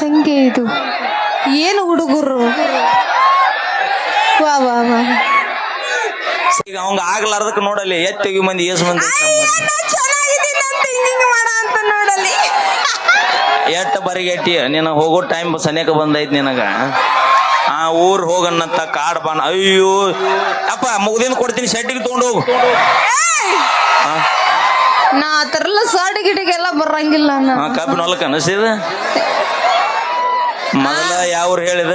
ಸಂಖ್ಯೆ ಇದು. ಏನು ಹುಡುಗರು? ವಾ ವಾ ವಾ. ಈಗ ಅವಂಗ ಆಗ್ಲಾರ್ದಕ್ ನೋಡಲಿ ಎತ್ತಿಗೆ ಮಂದಿ ಏಸು ಮಂದಿ ಎಟ್ಟ ನೋಡಲಿ. ಎಟ್ಟ ಬರಿಗೆಟ್ಟಿ ನೀನು ಹೋಗೋ ಟೈಮ್ ಸನೇಕ ಬಂದೈತಿ ನಿನಗ. ಆ ಊರ್ ಹೋಗನ್ನಂತ ಕಾಡ್ ಬಾನ ಅಯ್ಯೋ ಅಪ್ಪ ಮುಗ್ದಿನ ಕೊಡ್ತೀನಿ ಶೆಟ್ಟಿಗೆ ತಗೊಂಡು ಹೋಗು. ನಾ ಆ ಥರ ಎಲ್ಲ ಸಾಡಿ ಗಿಡಿಗೆಲ್ಲ ಬರಂಗಿಲ್ಲ ನಾ ಕಬ್ಬಿನ ಹೊಲಕ್ಕೆ ಅನಿಸಿದ ಮೊದಲ ಯಾವ್ರು ಹೇಳಿದ?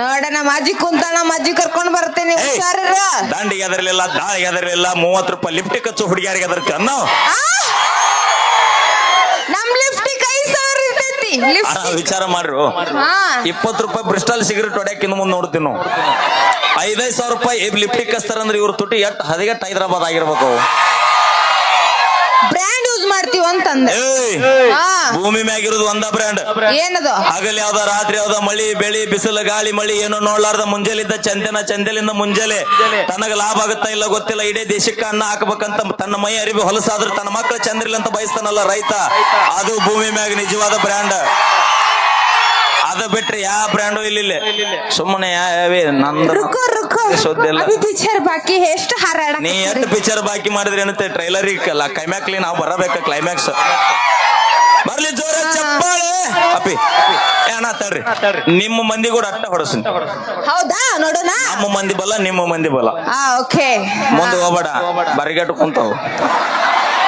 ನೋಡ ನಮ್ಮ ಅಜ್ಜಿ ಕುಂತ ನಮ್ಮ ಅಜ್ಜಿ ಕರ್ಕೊಂಡ್ ಬರ್ತೇನೆ! ಹುಷಾರಿರ? ದಾಂಡಿಗೆ ಅದರಲ್ಲಿಲ್ಲ ದಾಳಿಗೆ ಅದರಲ್ಲಿಲ್ಲ ಮೂವತ್ತು ರೂಪಾಯಿ ಲಿಫ್ಟಿಗೆ ಹಚ್ಚು ಹುಡುಗಿಯಾರಿಗೆ ಅದರ? ನಮ್ ಲಿಫ್ಟಿಗೆ ಐದ್ ಸಾವಿರ ಇರ್ತೈತಿ. ಲಿಫ್ಟ್ ವಿಚಾರ ಮಾಡ್ರು ಇಪ್ಪತ್ ಇಪ್ಪತ್ತು ರೂಪಾಯಿ ಬ್ರಿಸ್ಟಲ್ ಸಿಗರೇಟ್ ಹೊಡ್ಯಾಕಿಂದ ಮುಂದೆ ನೋಡ್ತೀವಿ ನಾವು. ಐದೈದು ಸಾವಿರ ರೂಪಾಯಿ ಲಿಫ್ಟಿಗೆ ಕಸ್ತಾರಂದ್ರೆ ಇವ್ರ ತುಟಿ ಎಟ್ ಹದಿಗೆಟ್ಟು ಹೈದರಾಬಾದ್ ಆಗಿರ್ಬೇಕು. ಅವು. ಬ್ರ್ಯಾಂಡ್ ಯೂಸ್ ಮಾಡ್ತೀವಿ ಅಂತಂದೆ. ಏಯ್ ಹಾ. ಭೂಮಿ ಮ್ಯಾಗಿರೋದು ಒಂದ ಬ್ರ್ಯಾಂಡ್ ಏನದು? ಹಗಲ್ ಯಾವ್ದ ರಾತ್ರಿ ಯಾವ್ದ ಮಳಿ ಬೆಳಿ ಬಿಸಿಲು ಗಾಳಿ ಮಳಿ ಏನೋ ನೋಡ್ಲಾರ್ದ ಮುಂಜಾಲಿದ್ದ ಚಂದನ ಚಂದಲಿಂದ ಮುಂಜಾಲೆ ತನಗ ಲಾಭ ಆಗುತ್ತಾ ಇಲ್ಲ ಗೊತ್ತಿಲ್ಲ ಇಡೀ ದೇಶಕ್ಕೆ ಅನ್ನ ಹಾಕ್ಬೇಕಂತ ತನ್ನ ಮೈ ಅರಿವಿ ಹೊಲಸಾದ್ರೆ ತನ್ನ ಮಕ್ಕಳು ಚಂದ್ರಿಲ್ಲ ಅಂತ ಬಯಸ್ತಾನಲ್ಲ ರೈತ. ಅದು ಭೂಮಿ ಮ್ಯಾಗ ನಿಜವಾದ ಬ್ರ್ಯಾಂಡ್ ಅದ ಬಿಟ್ರೆ ಯಾವ ಬ್ರ್ಯಾಂಡು ಇಲ್ಲಿಲ್ಲ. ಸುಮ್ಮನೆ ಯಾವೇ ನಂದ ಇಲ್ಲ. ಪಿಕ್ಚರ್ ಬಾಕಿ ಎಷ್ಟು ಹಾರಾಡ ನೀ ಎಷ್ಟು ಪಿಕ್ಚರ್ ಬಾಕಿ ಮಾಡಿದ್ರೆ ಏನಂತೆ? ಟ್ರೈಲರ್ ಇಕ್ಕಲ್ಲ ಕ್ಲೈಮ್ಯಾಕ್ಲಿ ನಾವು ಬರಬೇಕ ಕ್ಲೈಮ್ಯಾಕ್ಸ್ ಬರ್ಲಿ ಜೋರ ಚಪ್ಪಾಳೆ. ಅಪ್ಪಿ ಏ ಅಣ್ಣ ತಡ್ರಿ. ನಿಮ್ಮ ಮಂದಿ ಕೂಡ ಅಟ್ಟ ಹೊಡಸಂತ ಹೌದಾ? ನೋಡೋಣ. ನಮ್ಮ ಮಂದಿ ಬಲ್ಲ ನಿಮ್ಮ ಮಂದಿ ಬಲ್ಲ ಆ ಓಕೆ ಮುಂದೆ ಹೋಗ್ಬೇಡ. ಬರಿಗಟ್ಟು ಕುಂತಾವು.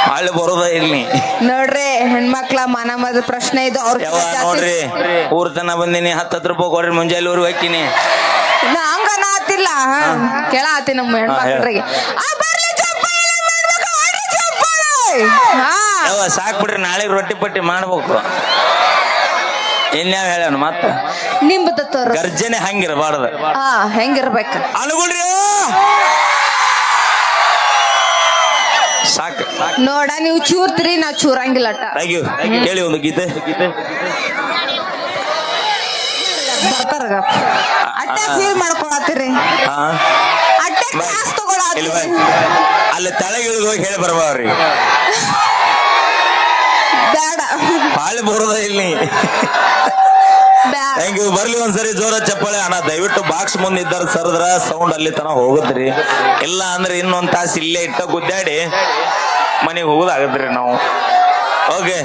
ಹಳ್ಳಿ ಬರೋದ ಇರ್ಲಿ. ನೋಡ್ರಿ ಹೆಣ್ಮಕ್ಳ ಮಾನ ಮದ ಪ್ರಶ್ನೆ ಇದು. ಅವ್ರ ಯಾವ ನೋಡ್ರಿ ಊರ್ ತನ ಬಂದಿನಿ ಹತ್ತು ಹತ್ತು ರೂಪಾಯಿ ಕೊಡ್ರಿ ಮುಂಜಾನೆ ಊರಿಗೆ ಹೋಗ್ತೀನಿ ಹಂಗನ ಆತಿಲ್ಲ. ಕೇಳ ಆತಿ ನಮ್ಮ ಹೆಣ್ಮಕ್ಳಿಗೆ. ಆ, ಬರ್ಲಿ ಚಪ್ಪಾಳೆ ಮಾಡ್ಬೇಕು, ಹೊಡ್ರಿ ಚಪ್ಪಾಳೆ. ಹಾ. ಯಾವ ಸಾಕ್ ಬಿಡ್ರಿ ನಾಳೆ ರೊಟ್ಟಿ ಪಟ್ಟಿ ಮಾಡ್ಬೇಕು. ಇನ್ಯಾವ ಹೇಳೋಣ ಮತ್ತ? ನಿಂಬದ ತೋರ ಗರ್ಜನೆ ಹಂಗಿರಬಾರ್ದು. ಹಾ ಹೆಂಗಿರ್ಬೇಕು. ಅನುಗುಣ್ರಿ. ಸಾಕು. ನೋಡ ನೀವು ಚೂರ್ತೀರಿ ನಾ ಚೂರಂಗಿಲ್ಲ ಅಟ್ಟ. ಥ್ಯಾಂಕ್ ಯು ಕೇಳಿ ಒಂದು ಗೀತೆ. ಬರ್ತಾರ ಅಟ್ಟ ಫೀಲ್ ಮಾಡ್ಕೊಳತ್ತೀರಿ. ಹಾ. ಅಟ್ಟ ಕ್ಲಾಸ್ ಇಲ್ಲಿ ಬಾ. ತಗೊಳತ್ತೀರಿ. ಅಲ್ಲಿ ತೆಳಗೆ ಇಳಿದು ಹೋಗಿ ಹೇಳಿ ಬರ್ಬಾರ್ರಿ ಬೇಡ. ಬಾಳೆ ಬರೋದ ಇಲ್ಲಿ. ಯು ಬರ್ಲಿ ಒಂದ್ಸರಿ ಜೋರ ಚಪ್ಪಾಳೆ? ಅಣ್ಣ ದಯವಿಟ್ಟು ಬಾಕ್ಸ್ ಮುಂದೆ ಇದ್ದಾರ ಸರದ್ರ ಸೌಂಡ್ ಅಲ್ಲಿ ತನ ಹೋಗುದ್ರಿ. ಇಲ್ಲ ಅಂದ್ರೆ ಇನ್ನೊಂದ್ ತಾಸು ಇಲ್ಲೇ ಇಟ್ಟ ಗುದ್ದಾಡಿ ಮನೆಗೆ ಹೋಗೋದಾಗತ್ರಿ ನಾವು. ಓಕೆ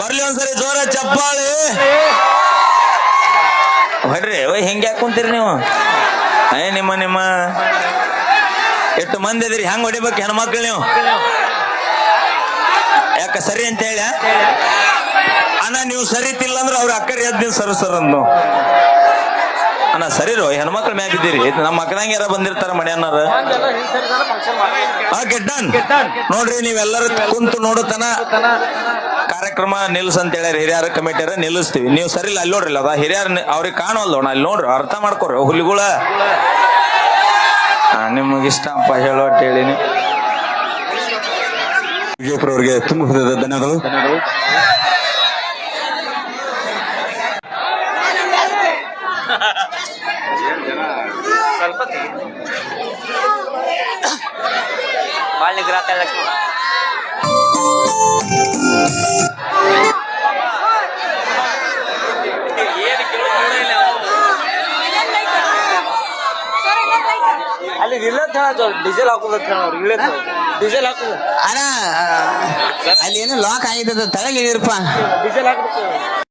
ಬರ್ಲಿ ಒಂದ್ಸರಿ ಜೋರ ಚಪ್ಪಾಳೆ. ಹೊಡ್ರಿ ಓಯ್ ಹೆಂಗ್ ಯಾಕೆ ಕುಂತೀರಿ ನೀವು? ಏ ನಿಮ್ಮ ನಿಮ್ಮ ಎಷ್ಟು ಮಂದಿ ಇದ್ರಿ? ಹೆಂಗ್ ಹೊಡಿಬೇಕು ಹೆಣ್ಮಕ್ಳು ನೀವು? ಯಾಕ ಸರಿ ಅಂತ ಹೇಳಿ ಅಣ್ಣ, ನೀವು ಸರಿತಿಲ್ಲ ಅಂದ್ರೆ ಅವ್ರ ಅಕ್ಕರಿ ಎದ್ದು ಸರ್ ಸರ್ ಅಂದು ಅಣ್ಣ, ಸರಿ ರೋ ಹೆಣ್ಮಕ್ಳ ಮ್ಯಾಗ ಇದ್ದೀರಿ. ನಮ್ಮ ಮಕ್ಕಳಂಗೆ ಯಾರ ಬಂದಿರ್ತಾರ ಮನೆಯನ್ನಾರ ಓಕೆ ಡನ್ ನೋಡ್ರಿ, ನೀವೆಲ್ಲರೂ ಕುಂತು ನೋಡುತ್ತಾನ ಕಾರ್ಯಕ್ರಮ ನಿಲ್ಸ್ ಅಂತ ಹೇಳ್ಯಾರ. ಹಿರಿಯರ ಕಮಿಟಿಯರ ನಿಲ್ಲಿಸ್ತೀವಿ. ನೀವು ಸರಿ ಇಲ್ಲ, ಅಲ್ಲಿ ನೋಡ್ರಿ ಅದ. ಹಿರಿಯರ ಅವ್ರಿಗೆ ಕಾಣವಲ್ದು ಅಲ್ಲಿ ನೋಡ್ರಿ, ಅರ್ಥ ಮಾಡ್ಕೊರಿ. ಹುಲಿಗಳ. ನಿಮಗೆ ಇಷ್ಟ ಅಪ್ಪ ಹೇಳೋಟ್ ಹೇಳಿನಿ. ವಿಜಯಪುರ ಅವರಿಗೆ ತುಂಬ ಅಲ್ಲಿ ಇಲ್ಲತ್ ಡೀಸೆಲ್ ಇಲ್ಲತ್ ಡೀಸೆಲ್ ಹಾಕೋದು. ಅಣ್ಣ ಅಲ್ಲಿ ಏನು ಲಾಕ್ ಆಗಿದ್ದದ ತಳಗಿಳಿರಪ್ಪ ಡೀಸೆಲ್ ಹಾಕ್ಬೇಕು.